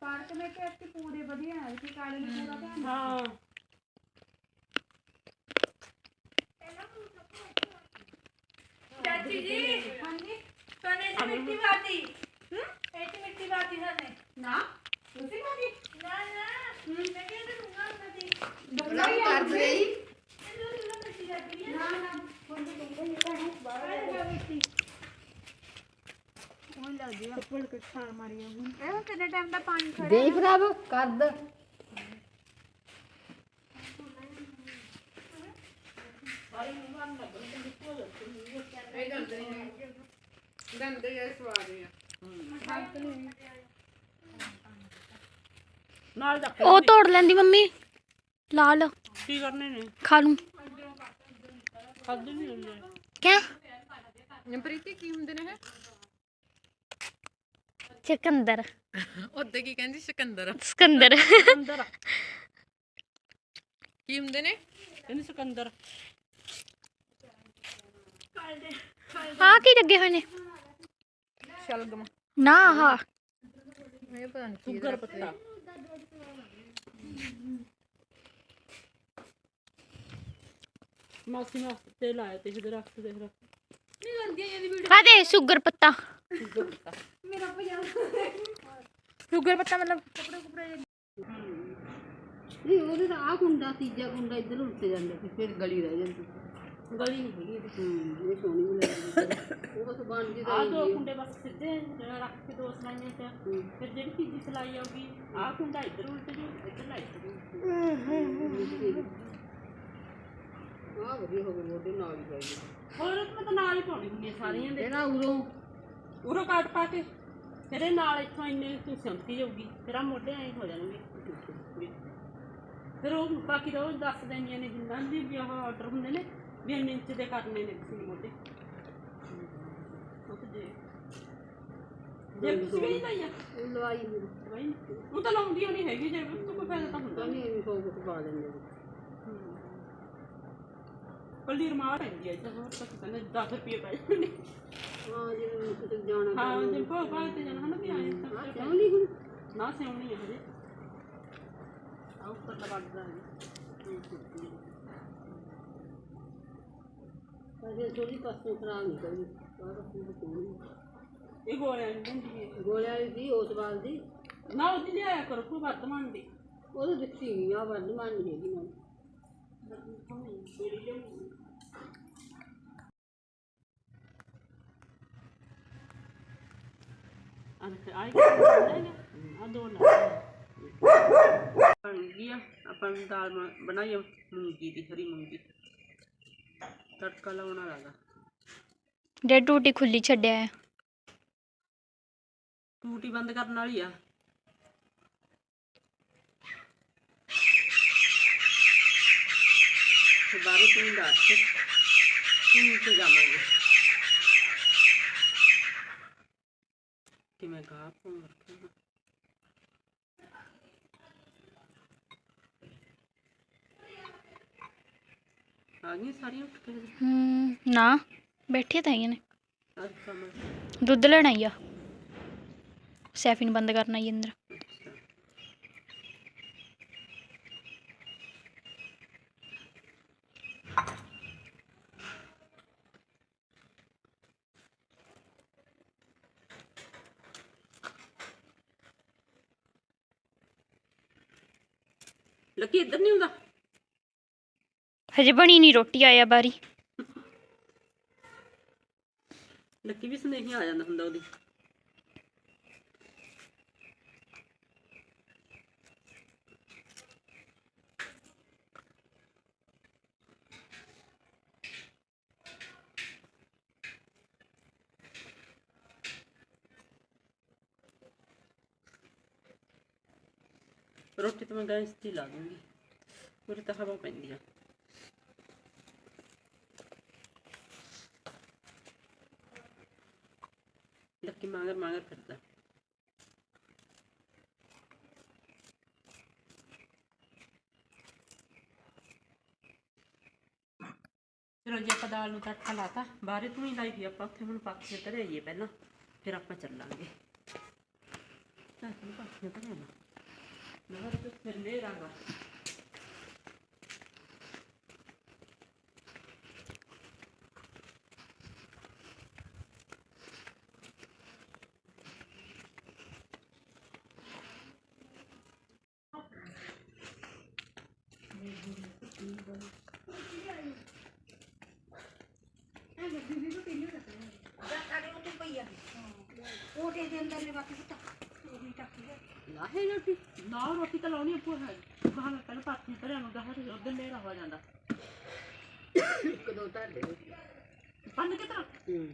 Park ਮੇ ਕਿ ਅੱਤੀ ਪੂਰੇ ਵਧੀਆ ਹੈ ਕਿ ਕਾਲੇ ਨੂੰ ਪੂਰਾ ਧਿਆਨ ਹਾਂ। ਚਾਚੀ ਜੀ ਹਾਂਜੀ। ਸੋਨੇ ਚ ਮਿੱਟੀ ਵਾਤੀ ਹੂੰ ਇਹ ਚ ਮਿੱਟੀ ਵਾਤੀ ਸੋਨੇ ਨਾ ਤੁਸੀਂ ਕਾਦੀ ਨਾ ਨਾ ਮੈਂ ਕਹਿੰਦਾ ਰੂੰਗਾ ਨਦੀ ਡੁੱਬਣਾ ਹੀ ਕਰ ਰਹੀ ਇਹਨੂੰ ਰੂੰਗਾ ਮਿੱਟੀ ਲੱਗੀ ਹੈ ਨਾ ਨਾ ਬੰਦੇ ਡੁੱਬੇ ਹੀ ਤਾਂ ਹੈ ਬਾਹਰ ਮਿੱਟੀ ਉਹ ਲੱਗਦੀ ਆ ਪੜ ਕੇ ਛਾਲ ਮਾਰੀ ਆ ਹੁਣ। ਇਹ ਕਿੰਨੇ ਟਾਈਮ ਦਾ ਪਾਣੀ ਖੜਾ ਦੇਖ ਰੱਬ ਕਰਦ ਨਾਲ ਰੱਖ ਉਹ ਤੋੜ ਲੈਂਦੀ ਮੰਮੀ। ਲਾਲ ਕੀ ਕਰਨੇ ਨੇ? ਖਾ ਲੂੰ। ਖਾਦੇ ਨਹੀਂ ਹੁੰਦੇ ਕਿਆ? ਪ੍ਰੀਤੀ ਕੀ ਹੁੰਦੇ ਨੇ ਇਹ? ਚਕੰਦਰ ਉਹਦੇ ਕੀ ਕਹਿੰਦੀ? ਸਿਕੰਦਰ। ਸਕੰਦਰ। ਕੀ ਹੁੰਦੇ ਨੇ? ਇਹਨੂੰ ਸਿਕੰਦਰ। ਆ ਕੀ ਲੱਗੇ ਹੋਏ ਨੇ? ਸ਼ਲਗਮ। ਨਾ ਆਹ। ਇਹ ਪਤਾ ਨਹੀਂ ਸੁਗਰ ਪੱਤਾ। ਮਾਸੀ ਮਾਸ ਤੇ ਲਾਇਆ ਤੇ ਇਹਦੇ ਰੱਖ ਦੇ ਰੱਖ। ਆ ਦੇ ਸ਼ੂਗਰ ਪੱਤਾ। ਸ਼ੂਗਰ ਪੱਤਾ। ਮਤਲਬ ਨਹੀਂ ਉਹਦੇ ਤਾਂ ਆ ਕੁੰਡਾ ਤੀਜਾ ਕੁੰਡਾ ਇੱਧਰ ਉੱਟ ਜਾਂਦਾ ਸੀ ਫਿਰ ਗਲੀ ਰਹਿ ਜਾਂਦੀ। ਗਲੀ ਨਹੀਂ ਹੈਗੀ ਇਹਦੀ। ਹੂੰ ਇਹ ਸੋਹਣੀ ਵੀ ਲੱਗਦੀ ਉਹ ਬਸ ਬਣ ਜੀ ਆਹ ਦੋ ਕੁੰਡੇ ਬਸ ਸਿੱਧੇ ਜਿਹੜਾ ਰੱਖ ਕੇ ਦੋ ਸਲਾਈਆਂ ਚ। ਫਿਰ ਜਿਹੜੀ ਤੀਜੀ ਸਲਾਈ ਆਊਗੀ ਆਹ ਕੁੰਡਾ ਇੱਧਰ ਉਲਟ ਜੂ ਇੱਧਰ ਲਾਈ ਜੂ ਆ ਵਧੀਆ ਹੋ ਗਿਆ ਮੋਢੇ ਨਾਲ ਹੀ ਪੈ ਗਈ ਹੋਰ ਮੈਂ ਤਾਂ ਨਾਲ ਹੀ ਪਾਉਣੀ ਹੁੰਦੀ ਆ ਸਾਰੀਆਂ ਦੇ। ਇਹਦਾ ਉਰੋਂ ਉਰੋਂ ਕਾਟ ਪਾ ਕੇ। ਇਹ ਨਾਲ ਇੱਥੋਂ ਇੰਨੇ ਤੂੰ ਸਿਉਂਤੀ ਜਾਊਗੀ ਆ ਮੋਢੇ ਐਂ ਹੋ ਜਾਣਗੇ। ਫਿਰ ਉਹ ਬਾਕੀ ਉਹ ਦੱਸ ਦਿੰਦੀਆਂ ਨੇ ਜਿੰਨਾਂ ਦੀ ਵੀ ਆਹ ਆਰਡਰ ਹੁੰਦੇ ਨੇ ਵੀ ਇੰਨੇ ਇੰਚ ਦੇ ਕਰਨੇ ਨੇ ਤੁਸੀਂ ਮੋਢੇ। ਉਹ ਤੇ ਜੇ ਤੁਸੀਂ ਵੀ ਨਹੀਂ ਲਵਾਈ ਮੇਰੀ ਬਾਈ ਉਹ ਤਾਂ ਲਾਉਂਦੀ ਨਹੀਂ ਹੈਗੀ ਜੇ ਤੂੰ ਕੋਈ ਫਾਇਦਾ ਤਾਂ ਹੁੰਦਾ ਨਹੀਂ। ਇਹ ਸੌ ਕੁਛ ਪਾ ਦਿੰਦੇ ਪੱਲੀ ਰਮਾਲ ਪੈਂਦੀ ਹੈ ਕਹਿੰਦੇ 10 ਰੁਪਏ ਪੈ ਜਾਂਦੇ ਹਾਂ ਜੇ ਕਿਤੇ ਜਾਣਾ ਹਾਂ ਤੇ ਜਾਣਾ ਹਨਾ ਵੀ ਆਏ ਤਾਂ ਫਿਰ ਕਿਉਂ ਨਹੀਂ ਹੁਣ? ਨਾ ਸਿਉਣੀ ਹੈ ਹਜੇ। ਆ ਉੱਪਰ ਲਗਾਉਂਦਾ ਹੈ। ਅਜੇ ਥੋੜੀ ਪਾਸੋਂ ਖਰਾਬ ਨਹੀਂ ਕਰੀ। ਕੋਣੀ ਇਹ ਗੋਲਿਆਂ ਦੀ ਹੁੰਦੀ ਹੈ। ਗੋਲਿਆਂ ਉਸ ਵਾਲ ਦੀ? ਨਾ ਉਹਦੀ ਲਿਆਇਆ ਕਰੋ ਕੋਈ ਵਰਤਮਾਨ ਦੀ। ਉਹ ਤਾਂ ਦਿੱਤੀ ਨਹੀਂ ਆ ਵਰਦਮਾਨ ਨਹੀਂ ਹੈਗੀ। ਮੈਨੂੰ ਆ ਦੇਖ ਆਈ ਆ ਦੋ ਨਾ ਬਣ ਗਈ ਆ ਆਪਾਂ ਨੇ ਦਾਲ ਬਣਾ- ਬਣਾਈ ਆ ਮੂੰਗੀ ਦੀ ਹਰੀ ਮੂੰਗੀ ਤੜਕਾ ਲਾਉਣਾ ਲੱਗਾ ਜੇ ਟੂਟੀ ਖੁੱਲੀ ਛੱਡਿਆ ਹੈ ਟੂਟੀ ਬੰਦ ਕਰਨ ਵਾਲੀ ਆ ਤੇ ਬਾਰੇ ਤੂੰ ਦੱਸ ਤੂੰ ਤੇ ਜਾਵਾਂਗੇ ਕਿਵੇਂ ਗਾ ਫੋਨ ਰੱਖਣਾ ਆ ਗਈ ਸਾਰੀਆਂ ਉੱਠ ਕੇ? ਹੂੰ ਨਾ ਬੈਠੇ ਤਾਂ ਹੀ ਨੇ। ਅੱਜ ਦੁੱਧ ਲੈਣ ਆਈ ਆ। ਸੈਫਿਨ ਬੰਦ ਕਰਨ ਆਈ ਅੰਦਰ। ਲੱਕੀ ਇੱਧਰ ਨਹੀਂ ਹੁੰਦਾ ਹਜੇ ਬਣੀ ਨਹੀਂ ਰੋਟੀ ਆਇਆ ਬਾਰੀ। ਲੱਕੀ ਵੀ ਸੁਨੇਹੀ ਆ ਜਾਂਦਾ ਹੁੰਦਾ ਉਹਦੀ। ਰੋਟੀ ਤਾਂ ਮੈਂ ਗੈਸ ਤੇ ਹੀ ਲਾ ਦੂੰਗੀ। ਪੂਰੀ ਤਾਂ ਹਵਾ ਪੈਂਦੀ ਆ। ਲੱਕੀ ਮਾਂਗਰ ਮਾਂਗਰ ਫਿਰਦਾ। ਚਲੋ ਜੀ ਆਪਾਂ ਦਾਲ ਨੂੰ ਤੜਕਾ ਲਾਤਾ, ਬਾਹਰੇ ਤੂੰ ਹੀ ਲਾਈ ਵੀ ਆਪਾਂ, ਉੱਥੇ ਹੁਣ ਪੱਕ ਕੇ ਧਰੇ ਪਹਿਲਾਂ, ਫਿਰ ਆਪਾਂ ਚੱਲਾਂਗੇ। ਟੈਂਸ਼ਨ ਪਾਸੇ ਤੇ ਨਾ ਨਹਰ ਤੇ ਫਿਰ ਨੇਰਾ ਗਾ ਸਾਡੇ ਉੱਤੇ ਪਈ ਆ ਉਹਦੇ ਦੇ ਅੰਦਰ ਨੇ ਬਾਕੀ ਤਾਂ ਲਾਹੇ ਰੋਟੀ ਨਾ ਰੋਟੀ ਤਾਂ ਲਾਉਣੀ ਆਪੂ ਹੈ। ਗਾਹਾਂ ਪਹਿਲਾਂ ਪਾਥੀ ਧਰਿਆ ਨੂੰ ਗਾਹਾਂ ਤੇ ਉਧਰ ਨੇਰਾ ਹੋ ਜਾਂਦਾ। ਇੱਕ ਦੋ ਧਰ ਦੇ ਪੰਨ ਕਿਤਰਾ ਹੂੰ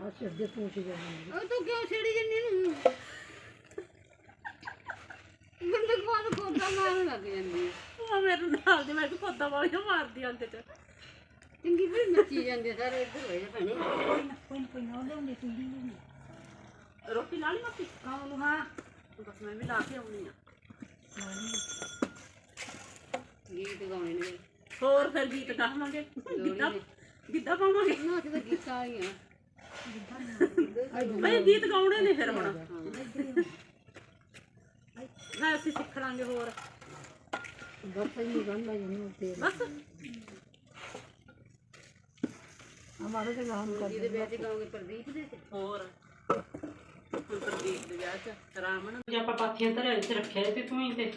ਉਹ ਤੂੰ ਕਿਉਂ ਛੇੜੀ ਜੰਨੀ ਨੂੰ ਮੈਨੂੰ ਕੋਲ ਕੋਦਾ ਮਾਰਨ ਲੱਗ ਜਾਂਦੀ ਹੈ ਉਹ ਮੇਰੇ ਨਾਲ ਦੇ ਮੈਂ ਕਿ ਪੌਦਾ ਵਾਲੀਆਂ ਮਾਰਦੀ ਅੰਦੇ ਚ। ਚੰਗੀ ਵੀ ਨੱਚੀ ਜਾਂਦੀ ਆ ਸਾਰੇ ਇੱਧਰ ਹੋਏ ਭੈਣੇ। ਕੋਈ ਨਾ ਕੋਈ ਨਾ ਕੋਈ ਨਾ ਉਹਦੇ ਹੁੰਦੇ ਤੂੰ ਵੀ ਰੋਟੀ ਲਾ ਲਈ ਮਾਸੀ? ਕਾਹ ਨੂੰ ਹਾਂ। ਬਸ ਮੈਂ ਵੀ ਲਾ ਕੇ ਆਉਣੀ ਆ। ਗੀਤ ਗਾਉਣੇ ਨੇ। ਹੋਰ ਫਿਰ ਗੀਤ ਗਾਵਾਂਗੇ। ਗਿੱਧਾ ਗਿੱਧਾ ਪਾਵਾਂਗੇ। ਨਾ ਤੇ ਗੀਤਾਂ ਆਈਆਂ ਬਈ ਗੀਤ ਗਾਉਣੇ ਨੇ ਫਿਰ ਹੁਣ। ਨਾ। ਅਸੀਂ ਸਿੱਖ ਲਾਂਗੇ ਹੋਰ। ਬਸ ਹੀ ਗੰਦਾ ਜਨੂੰ ਤੇ ਬਸ। ਹਮਾਰੇ ਤੇ ਗਾਉਂ ਕਰ ਜਿਹਦੇ ਵਿਆਹ ਤੇ ਗਾਉਂਗੇ ਪ੍ਰਦੀਪ ਦੇ ਤੇ? ਹੋਰ। ਹੁਣ ਪ੍ਰਦੀਪ ਦੇ ਵਿਆਹ ਚ ਰਾਮਨ ਜੇ ਆਪਾਂ ਪਾਥੀਆਂ ਧਰਿਆ ਵਿੱਚ ਰੱਖਿਆ ਤੇ ਤੂੰ ਹੀ ਤੇ।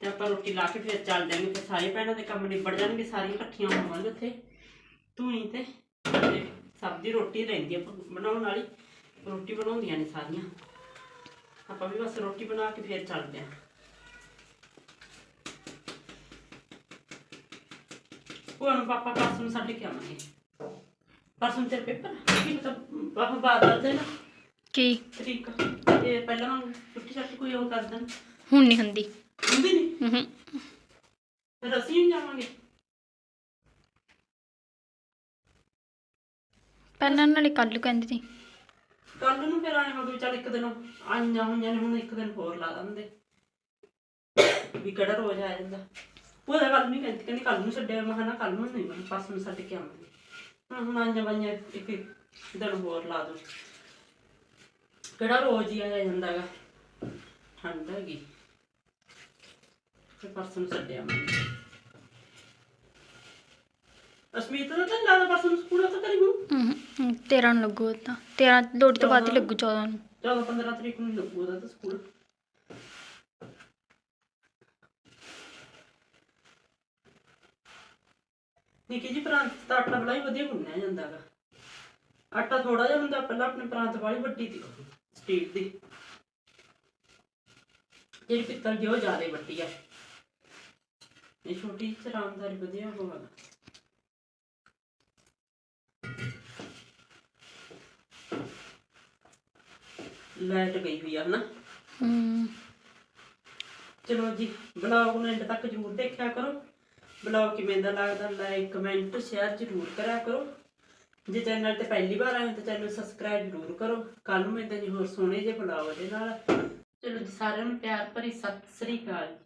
ਤੇ ਆਪਾਂ ਰੋਟੀ ਲਾ ਕੇ ਫਿਰ ਚੱਲ ਜਾਾਂਗੇ ਤੇ ਸਾਰੇ ਭੈਣਾਂ ਦੇ ਕੰਮ ਨਿਬੜ ਜਾਣਗੇ ਸਾਰੀਆਂ ਇਕੱਠੀਆਂ ਹੋਵਾਂਗੇ ਉੱਥੇ। ਤੂੰ ਹੀ ਤੇ। ਤੇ ਸਬਜ਼ੀ ਰੋਟੀ ਰਹਿੰਦੀ ਆ ਬਣਾਉਣ ਵਾਲੀ। ਰੋਟੀ ਬਣਾਉਂਦੀਆਂ ਨੇ ਸਾਰੀਆਂ। ਆਪਾਂ ਵੀ ਬਸ ਰੋਟੀ ਬਣਾ ਕੇ ਫਿਰ ਚੱਲਦੇ ਆਂ। ਹੁਣ ਪਾਪਾ ਪਰਸੋਂ ਨੂੰ ਛੱਡ ਕੇ ਆਵਾਂਗੇ। ਪਰਸੋਂ ਤੇਰੇ ਪੇਪਰ ਕੀ ਮਤਲਬ ਪਾਪਾ ਬਾਅਦ ਕਰ ਦੇਣਾ ਕੀ? ਤਰੀਕ ਤੇ ਪਹਿਲਾਂ ਵਾਂਗੂ ਛੁੱਟੀ ਛੱਟੀ ਕੋਈ ਉਹ ਕਰ ਦੇਣ। ਹੁਣ ਨਹੀਂ ਹੁੰਦੀ। ਹੁੰਦੀ ਨਹੀਂ ਹੂੰ ਫਿਰ ਅਸੀਂ ਵੀ ਜਾਵਾਂਗੇ। ਪਹਿਲਾਂ ਨਾਲੇ ਕੱਲ ਕਹਿੰਦੀ ਸੀ। ਕੱਲ ਨੂੰ ਫਿਰ ਆਏ ਮਗਰ ਚੱਲ ਇੱਕ ਦਿਨ ਆਈਆਂ ਹੋਈਆਂ ਨੇ ਹੁਣ ਇੱਕ ਦਿਨ ਹੋਰ ਲਾ ਦਿੰਦੇ। ਵੀ ਕਿਹੜਾ ਰੋਜ਼ ਆ ਜਾਂਦਾ। ਉਹਦਾ ਕੱਲ ਨਹੀਂ ਕਹਿੰਦੀ ਕਹਿੰਦੀ ਕੱਲ ਨੂੰ ਛੱਡਿਆ ਮੈਂ ਕਿਹਾ ਨਾ ਕੱਲ ਨੂੰ ਨਹੀਂ ਮੈਂ ਪਾਸ ਨੂੰ ਛੱਡ ਕੇ ਆਵਾਂਗੇ। ਆਈਆਂ ਬਾਈਆਂ ਇੱਕ ਹੋਰ ਲਾ ਦੋ। ਕਿਹੜਾ ਰੋਜ਼ ਹੀ ਆਇਆ ਜਾਂਦਾਗਾ। ਠੰਡ ਹੈਗੀ। ਫਿਰ ਪਰਸੋਂ ਨੂੰ ਛੱਡਿਆ ਮੈਂ। ਅਸਮੀਤ ਦਾ ਤਾਂ ਜ਼ਿਆਦਾ ਪਰਸੋਂ ਨੂੰ ਸਕੂਲ ਤਾਂ ਕਰੀ ਹੂੰ 13 ਨੂੰ ਲੱਗੂ ਤਾਂ। 13 ਲੋੜੀ ਤੋਂ ਬਾਅਦ ਹੀ ਲੱਗੂ 14 ਨੂੰ। ਚੌਦਾਂ 15 ਤਰੀਕ ਨੂੰ ਲੱਗੂ ਉਹਦਾ ਤਾਂ ਸਕੂਲ। ਨਿੱਕੀ ਜੀ ਪ੍ਰਾਂਤ ਦਾ ਆਟਾ ਬੜਾ ਹੀ ਵਧੀਆ ਗੁੰਨਿਆ ਜਾਂਦਾ ਗਾ ਆਟਾ ਥੋੜਾ ਜਿਹਾ ਹੁੰਦਾ ਪਹਿਲਾਂ ਆਪਣੇ ਪ੍ਰਾਂਤ ਵਾਲੀ ਵੱਡੀ ਦੀ ਸਟੀਲ ਦੀ। ਜਿਹੜੀ ਪਿੱਤਲ ਦੀ ਉਹ ਜ਼ਿਆਦਾ ਵੱਡੀ ਆ। ਇਹ ਛੋਟੀ ਚ ਆਰਾਮਦਾਰੀ ਵਧੀਆ ਹੋਵੇਗਾ। ਲਾਈਟ ਗਈ ਹੋਈ ਆ ਹਨਾ। ਹੂੰ। ਚਲੋ ਜੀ ਬਲੌਗ ਨੂੰ ਐਂਡ ਤੱਕ ਜਰੂਰ ਦੇਖਿਆ ਕਰੋ। ਬਲੌਗ ਕਿਵੇਂ ਦਾ ਲੱਗਦਾ ਲਾਈਕ ਕਮੈਂਟ ਸ਼ੇਅਰ ਜਰੂਰ ਕਰਿਆ ਕਰੋ। ਜੇ ਚੈਨਲ ਤੇ ਪਹਿਲੀ ਵਾਰ ਆਏ ਹੋ ਤਾਂ ਚੈਨਲ ਸਬਸਕ੍ਰਾਈਬ ਜਰੂਰ ਕਰੋ। ਕੱਲ ਨੂੰ ਮੈਂ ਤਾਂ ਜੀ ਹੋਰ ਸੋਹਣੇ ਜਿਹੇ ਬਲੌਗ ਦੇ ਨਾਲ ਚਲੋ ਜੀ, ਸਾਰਿਆਂ ਨੂੰ ਪਿਆਰ ਭਰੀ ਸਤਿ ਸ੍ਰੀ ਅਕਾਲ।